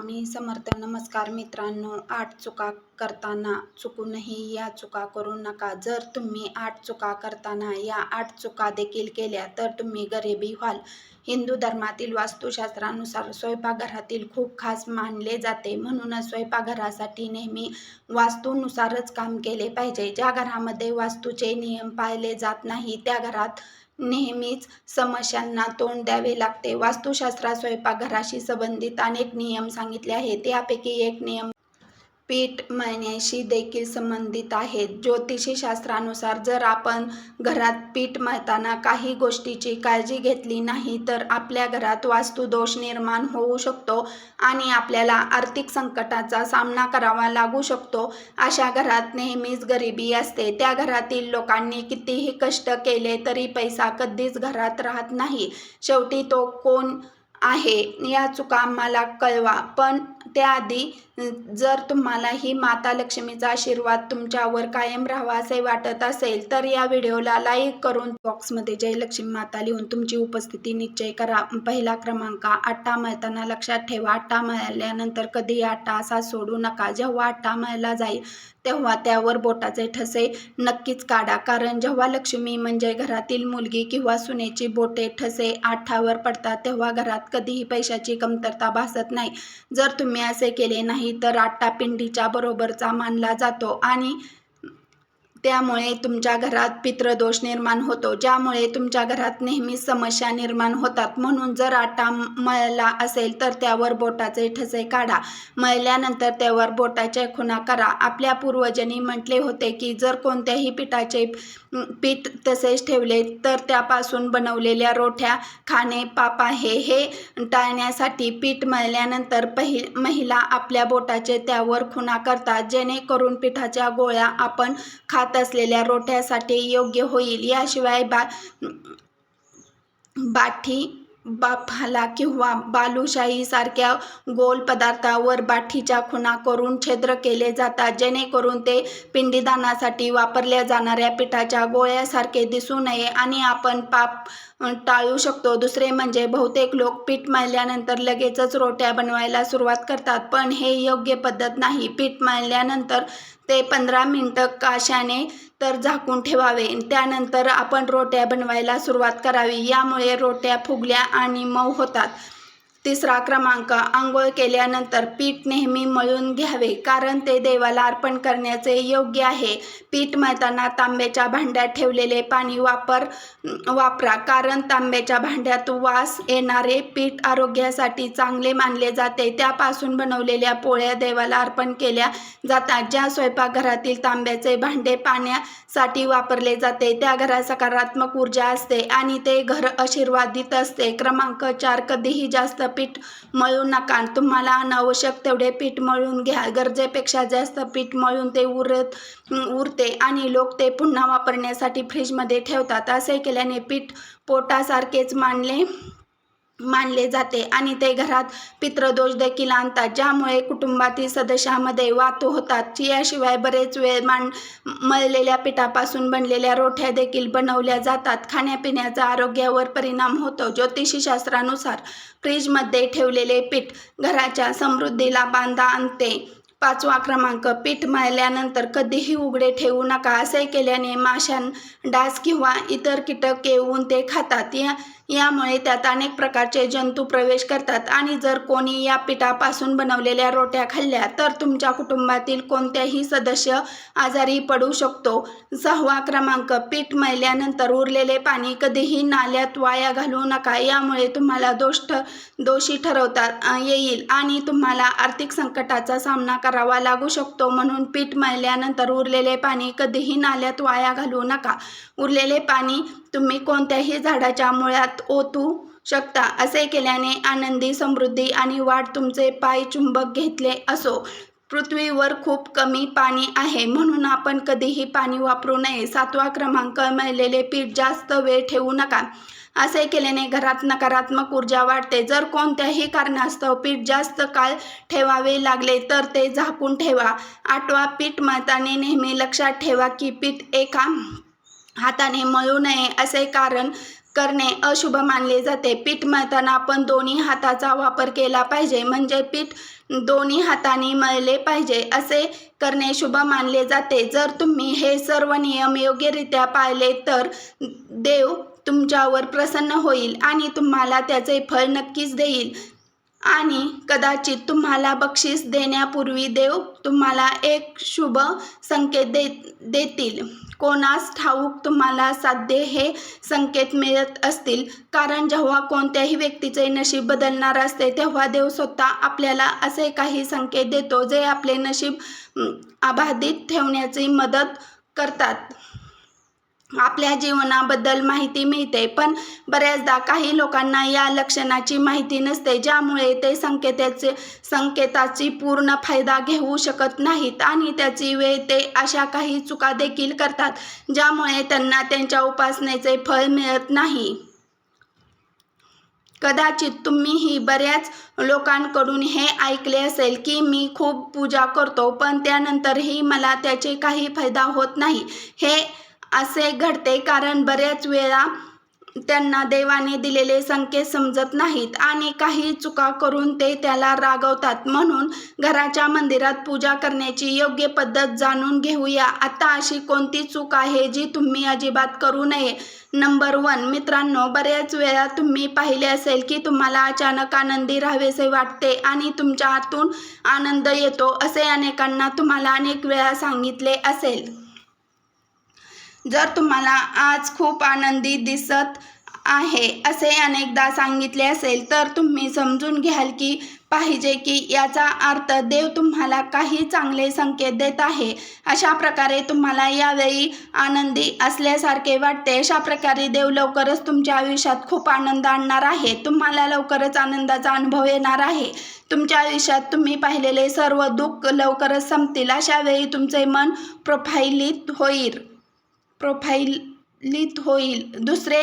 स्वामी समर्थ नमस्कार मित्रांनो. आठ चुका करताना चुकूनही या चुका करू नका. जर तुम्ही आठ चुका करताना या आठ चुका देखील केल्या तर तुम्ही गरिबी व्हाल. हिंदू धर्मातील वास्तुशास्त्रानुसार स्वयंपाकघरातील खूप खास मानले जाते. म्हणूनच स्वयंपाकघरासाठी नेहमी वास्तूनुसारच काम केले पाहिजे. ज्या घरामध्ये वास्तूचे नियम पाळले जात नाही त्या घरात नेहमीच समस्यांना तोंड द्यावे लागते. वास्तुशास्त्रात स्वयंपाकघराशी संबंधित अनेक नियम सांगितले आहेत. त्यापैकी एक नियम पीठ मळण्याशी देखील संबंधित आहेत. ज्योतिषी शास्त्रानुसार जर आपण घरात पीठ मळताना काही गोष्टीची काळजी घेतली नाही तर आपल्या घरात वास्तुदोष निर्माण होऊ शकतो आणि आपल्याला आर्थिक संकटाचा सामना करावा लागू शकतो. अशा घरात नेहमीच गरिबी असते. त्या घरातील लोकांनी कितीही कष्ट केले तरी पैसा कधीच घरात राहत नाही. शेवटी तो कोण आहे? या चुका आम्हाला कळवा. पण त्याआधी जर तुम्हाला ही माता लक्ष्मीचा आशीर्वाद तुमच्यावर कायम राहावा असे वाटत असेल तर या व्हिडिओला लाईक करून बॉक्समध्ये जय लक्ष्मी माता लिहून तुमची उपस्थिती निश्चय करा. पहिला क्रमांक आटा मळताना लक्षात ठेवा. आटा मळल्यानंतर कधी आटा असा सोडू नका. जेव्हा आटा मळला जाईल तेव्हा त्यावर बोटाचे ठसे नक्कीच काढा. कारण जेव्हा लक्ष्मी म्हणजे घरातील मुलगी किंवा सुनेची बोटे ठसे आठावर पडतात तेव्हा घरात कधीही पैशाची कमतरता भासत नाही. जर तुम्ही असे केले नाही तर आट्टापिंडीच्या बरोबरचा मानला जातो आणि त्यामुळे तुमच्या घरात पितृदोष निर्माण होतो ज्यामुळे तुमच्या घरात नेहमी समस्या निर्माण होतात. म्हणून जर आटा मळला असेल तर त्यावर बोटाचे ठसे काढा. मळल्यानंतर त्यावर बोटाचे खुणा करा. आपल्या पूर्वजांनी म्हटले होते की जर कोणत्याही पिठाचे पीठ तसेच ठेवले तर त्यापासून बनवलेल्या रोठ्या खाणे पाप आहे हे टाळण्यासाठी पीठ मळल्यानंतर पहि महिला आपल्या बोटाचे त्यावर खुणा करतात. जेणेकरून पिठाच्या गोळ्या आपण खात असलेल्या रोट्यासाठी योग्य होईल. याशिवाय बा बाठी बाफाला किंवा बालुशाहीसारख्या गोल पदार्थावर बाठीच्या खुणा करून छिद्र केले जातात. जेणेकरून ते पिंडीदानासाठी वापरल्या जाणाऱ्या पिठाच्या गोळ्यासारखे दिसू नये आणि आपण पाप टाळू शकतो. दुसरे म्हणजे बहुतेक लोक पीठ मळल्यानंतर लगेचच रोट्या बनवायला सुरुवात करतात पण हे योग्य पद्धत नाही. पीठ मळल्यानंतर ते पंधरा मिनटं काशाने तर झाकून ठेवावे. त्यानंतर आपण रोट्या बनवायला सुरुवात करावी. यामुळे रोट्या फुगल्या आणि मऊ होतात. तिसरा क्रमांक आंघोळ केल्यानंतर पीठ नेहमी मळून घ्यावे कारण ते देवाला अर्पण करण्याचे योग्य आहे. पीठ मळताना तांब्याच्या भांड्यात ठेवलेले पाणी वापर वापरा कारण तांब्याच्या भांड्यात वास येणारे पीठ आरोग्यासाठी चांगले मानले जाते. त्यापासून बनवलेल्या पोळ्या देवाला अर्पण केल्या जातात ज्या स्वयंपाकघरातील तांब्याचे भांडे पाण्यासाठी वापरले जाते. त्या घरात सकारात्मक ऊर्जा असते आणि ते घर आशीर्वादित असते. क्रमांक चार कधीही जास्त पीठ मळू नका. तुम्हाला अनावश्यक तेवढे पीठ मळून घ्या. गरजेपेक्षा जास्त पीठ मळून ते उरत उरते आणि लोक ते पुन्हा वापरण्यासाठी फ्रीजमध्ये ठेवतात. असे केल्याने पीठ पोटासारखेच मानले मानले जाते आणि ते घरात पितृदोष देखील आणतात ज्यामुळे कुटुंबातील सदस्यामध्ये वातू होतात. याशिवाय बरेच वेळ मान मळलेल्या पिठापासून बनलेल्या रोठ्या देखील बनवल्या जातात. खाण्यापिण्याचा आरोग्यावर परिणाम होतो. ज्योतिषीशास्त्रानुसार फ्रीजमध्ये ठेवलेले पीठ घराच्या समृद्धीला बांधा आणते. पाचवा क्रमांक पीठ मळल्यानंतर कधीही उघडे ठेवू नका. असे केल्याने माशां डास किंवा इतर कीटक येऊन ते खातात. या यामुळे त्यात अनेक प्रकारचे जंतू प्रवेश करतात. आणि जर कोणी या पिठापासून बनवलेल्या रोट्या खाल्ल्या तर तुमच्या कुटुंबातील कोणत्याही सदस्य आजारी पडू शकतो. सहावा क्रमांक पीठ मळल्यानंतर उरलेले पाणी कधीही नाल्यात वाया घालू नका. यामुळे तुम्हाला दोष दोषी ठरवतात येईल आणि तुम्हाला आर्थिक संकटाचा सामना करावा लागू शकतो. म्हणून पीठ मळल्यानंतर उरलेले पाणी कधीही नाल्यात वाया घालू नका. उरलेले पाणी तुम्ही कोणत्याही झाडाच्या मुळात ओतू शकता असे केल्याने आनंदी समृद्धी आणि वाढ तुमचे पाय चुंबक घेतले असो. पृथ्वीवर खूप कमी पाणी आहे म्हणून आपण कधीही पाणी वापरू नये. सातवा क्रमांक मिळलेले पीठ जास्त वेळ ठेवू नका. असे केल्याने घरात नकारात्मक ऊर्जा वाढते. जर कोणत्याही कारणास्तव पीठ जास्त काळ ठेवावे लागले तर ते झाकून ठेवा. आठवा पीठ माताने नेहमी लक्षात ठेवा की पीठ एका हाताने मळू नये असे कारण करणे अशुभ मानले जाते. पीठ मळताना आपण दोन्ही हाताचा वापर केला पाहिजे म्हणजे पीठ दोन्ही हाताने मळले पाहिजे असे करणे शुभ मानले जाते. जर तुम्ही हे सर्व नियम योग्यरित्या पाळले तर देव तुमच्यावर प्रसन्न होईल आणि तुम्हाला त्याचे फळ नक्कीच देईल. आणि कदाचित तुम्हाला बक्षीस देण्यापूर्वी देव तुम्हाला एक शुभ संकेत दे देतील. कोणास ठाऊक तुम्हाला साध्य हे संकेत मिळत असतील. कारण जेव्हा कोणत्याही व्यक्तीचे नशीब बदलणार असते तेव्हा देव स्वतः आपल्याला असे काही संकेत देतो जे आपले नशीब अबाधित ठेवण्याची मदत करतात. आपल्या जीवनाबद्दल माहिती मिळते. पण बऱ्याचदा काही लोकांना या लक्षणाची माहिती नसते ज्यामुळे ते संकेताचे संकेताची पूर्ण फायदा घेऊ शकत नाहीत आणि त्याची वेळ ते अशा काही चुका देखील करतात ज्यामुळे त्यांना त्यांच्या उपासनेचे फळ मिळत नाही. कदाचित तुम्हीही बऱ्याच लोकांकडून हे ऐकले असेल की मी खूप पूजा करतो पण त्यानंतरही मला त्याचे काही फायदा होत नाही. हे असे घडते कारण बऱ्याच वेळा त्यांना देवाने दिलेले संकेत समजत नाहीत आणि काही चुका करून ते त्याला रागवतात. म्हणून घराच्या मंदिरात पूजा करण्याची योग्य पद्धत जाणून घेऊया. आता अशी कोणती चूक आहे जी तुम्ही अजिबात करू नये? नंबर वन मित्रांनो बऱ्याच वेळा तुम्ही पाहिले असेल की तुम्हाला अचानक आनंदी राहावेसे वाटते आणि तुमच्या आतून आनंद येतो असे अनेकांना तुम्हाला अनेक वेळा सांगितले असेल. जर तुम्हाला आज खूप आनंदी दिसत आहे असे अनेकदा सांगितले असेल तर तुम्ही समजून घ्याल की पाहिजे की याचा अर्थ देव तुम्हाला काही चांगले संकेत देत आहे. अशा प्रकारे तुम्हाला यावेळी आनंदी असल्यासारखे वाटते. अशा प्रकारे देव लवकरच तुमच्या आयुष्यात खूप आनंद आणणार आहे. तुम्हाला लवकरच आनंदाचा अनुभव येणार आहे. तुमच्या आयुष्यात तुम्ही पाहिलेले सर्व दुःख लवकरच संपतील. अशा वेळी तुमचे मन प्रोफाईलित होईल. प्रोफाईलित होईल. दुसरे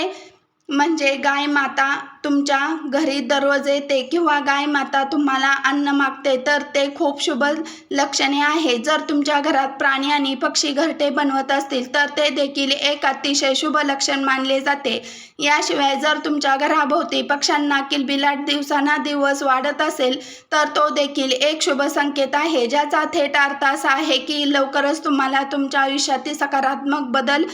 म्हणजे गाय माता तुमच्या घरी दररोज येते किंवा गाय माता तुम्हाला अन्न मागते तर ते खूप शुभ लक्षणे आहे. जर तुमच्या घरात प्राणी आणि पक्षी घरटे बनवत असतील तर ते देखील एक अतिशय शुभ लक्षण मानले जाते. याशिवाय जर तुमच्या घराभोवती पक्ष्यांना किलबिलाट दिवसाना दिवस वाढत असेल तर तो देखील एक शुभ संकेत आहे. ज्याचा थेट अर्थ असा आहे की लवकरच तुम्हाला तुमच्या आयुष्यातील सकारात्मक बदल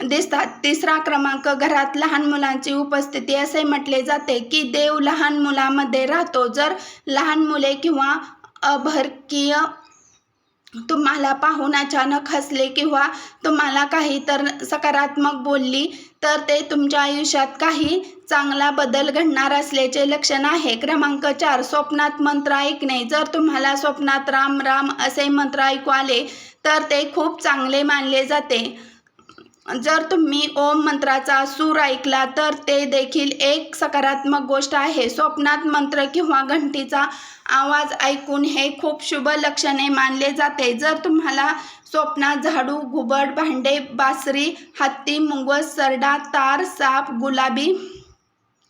दिसतात. तिसरा क्रमांक घरात लहान मुलांची उपस्थिती. असे म्हटले जाते की देव लहान मुलामध्ये राहतो. जर लहान मुले किंवा अभरकीय तुम्हाला पाहून अचानक हसले किंवा तुम्हाला काही तर सकारात्मक बोलली तर ते तुमच्या आयुष्यात काही चांगला बदल घडणार असल्याचे लक्षण आहे. क्रमांक चार स्वप्नात मंत्र ऐकणे. जर तुम्हाला स्वप्नात राम राम असे मंत्र ऐकू आले तर ते खूप चांगले मानले जाते. जर तुम्ही ओम मंत्राचा सूर ऐकला तर ते देखील एक सकारात्मक गोष्ट आहे. स्वप्नात मंत्र किंवा घंटीचा आवाज ऐकून हे खूप शुभ लक्षणे मानले जाते. जर तुम्हाला स्वप्नात झाडू घुबड भांडे बासरी हत्ती मुंगस सरडा तार साप गुलाबी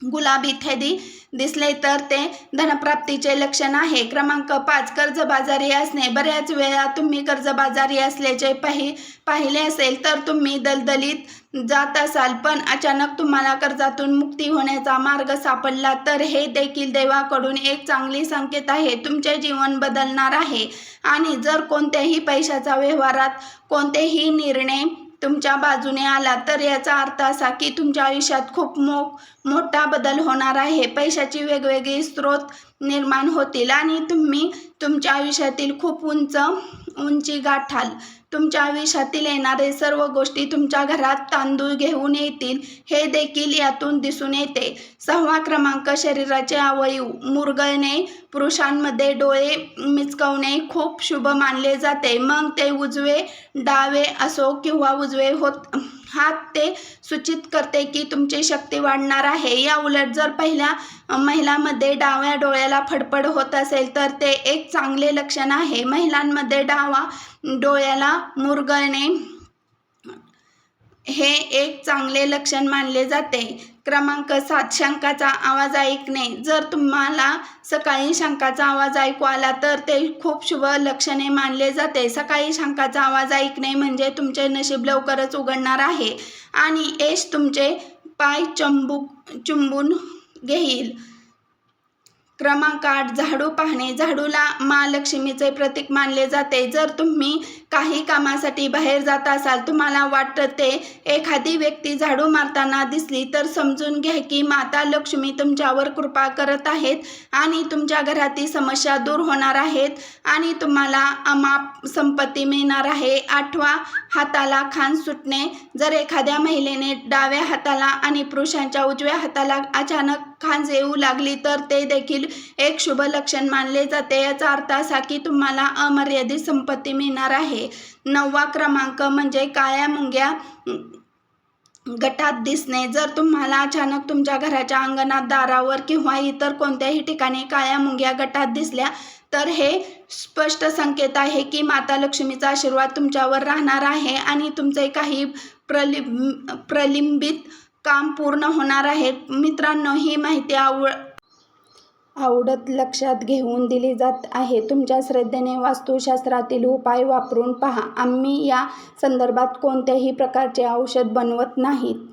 गुलाब इत्यादी दिसले तर ते धनप्राप्तीचे लक्षण आहे. क्रमांक पाच कर्जबाजारी असणे. बऱ्याच वेळा तुम्ही कर्जबाजारी असल्याचे पाहि पाहिले असेल तर तुम्ही दलदलीत जात असाल. पण अचानक तुम्हाला कर्जातून मुक्ती होण्याचा मार्ग सापडला तर हे देखील देवाकडून एक चांगली संकेत आहे. तुमचे जीवन बदलणार आहे. आणि जर कोणत्याही पैशाचा व्यवहारात कोणतेही निर्णय तुमच्या बाजूने आला तर याचा अर्थ असा की तुमच्या आयुष्यात खूप मो मोठा बदल होणार आहे. पैशाची वेगवेगळी स्रोत निर्माण होतील आणि तुम्ही तुमच्या आयुष्यातील खूप उंच उंची गाठाल. तुमच्या आयुष्यातील येणारे सर्व गोष्टी तुमच्या घरात तांदूळ घेऊन येतील. हे देखील यातून दिसून येते. सहावा क्रमांक शरीराचे अवयव. मुरगळणे पुरुषांमध्ये डोळे मिचकवणे खूप शुभ मानले जाते. मग ते उजवे डावे असो किंवा उजवे होत हात ते सूचित करते की तुमची शक्ती वाढणार आहे. या उलट जर पहिल्या महिलामध्ये डाव्या डोळ्याला फडफड होत असेल तर ते एक चांगले लक्षण आहे. महिलांमध्ये डावा डोळ्याला मुरगळणे हे एक चांगले लक्षण मानले जाते. क्रमांक सात शंकाचा आवाज ऐकणे. जर तुम्हाला सकाळी शंकाचा आवाज ऐकू आला तर ते खूप शुभ लक्षणे मानले जाते. सकाळी शंकाचा आवाज ऐकणे म्हणजे तुमचे नशीब लवकरच उघडणार आहे आणि यश तुमचे पाय चंबू चुंबून घेईल. क्रमांक आठ झाडू पाहणे. झाडूला महालक्ष्मीचे प्रतीक मानले जाते. जर तुम्ही काही कामासाठी बाहेर जात असाल तुम्हाला वाटतं ते एखादी व्यक्ती झाडू मारताना दिसली तर समजून घ्या की माता लक्ष्मी तुमच्यावर कृपा करत आहेत आणि तुमच्या घरातील समस्या दूर होणार आहेत आणि तुम्हाला अमाप संपत्ती मिळणार आहे. आठवा हाताला खान सुटणे. जर एखाद्या महिलेने डाव्या हाताला आणि पुरुषांच्या उजव्या हाताला अचानक खांज येऊ लागली तर ते देखील एक शुभ लक्षण मानले जाते. याचा अर्थ असा की तुम्हाला अमर्यादित संपत्ती मिळणार आहे. आहे. नववा क्रमांक म्हणजे काळ्या मुंग्या गटात दिसणे. जर तुम्हाला अचानक तुमच्या घराच्या अंगणात दारावर किंवा इतर कोणत्याही ठिकाणी काळ्या मुंग्या गटात दिसल्या तर हे स्पष्ट संकेत आहे की माता लक्ष्मीचा आशीर्वाद तुमच्यावर राहणार आहे आणि तुमचे काही प्रलिम प्रलिंबित काम पूर्ण होणार आहे. मित्रांनो ही माहिती आवड आवडत लक्षात घेऊन दिली जात आहे. तुमच्या श्रद्धेने वास्तुशास्त्रातील उपाय वापरून पहा. आम्ही या संदर्भात कोणत्याही प्रकारचे औषध बनवत नाहीत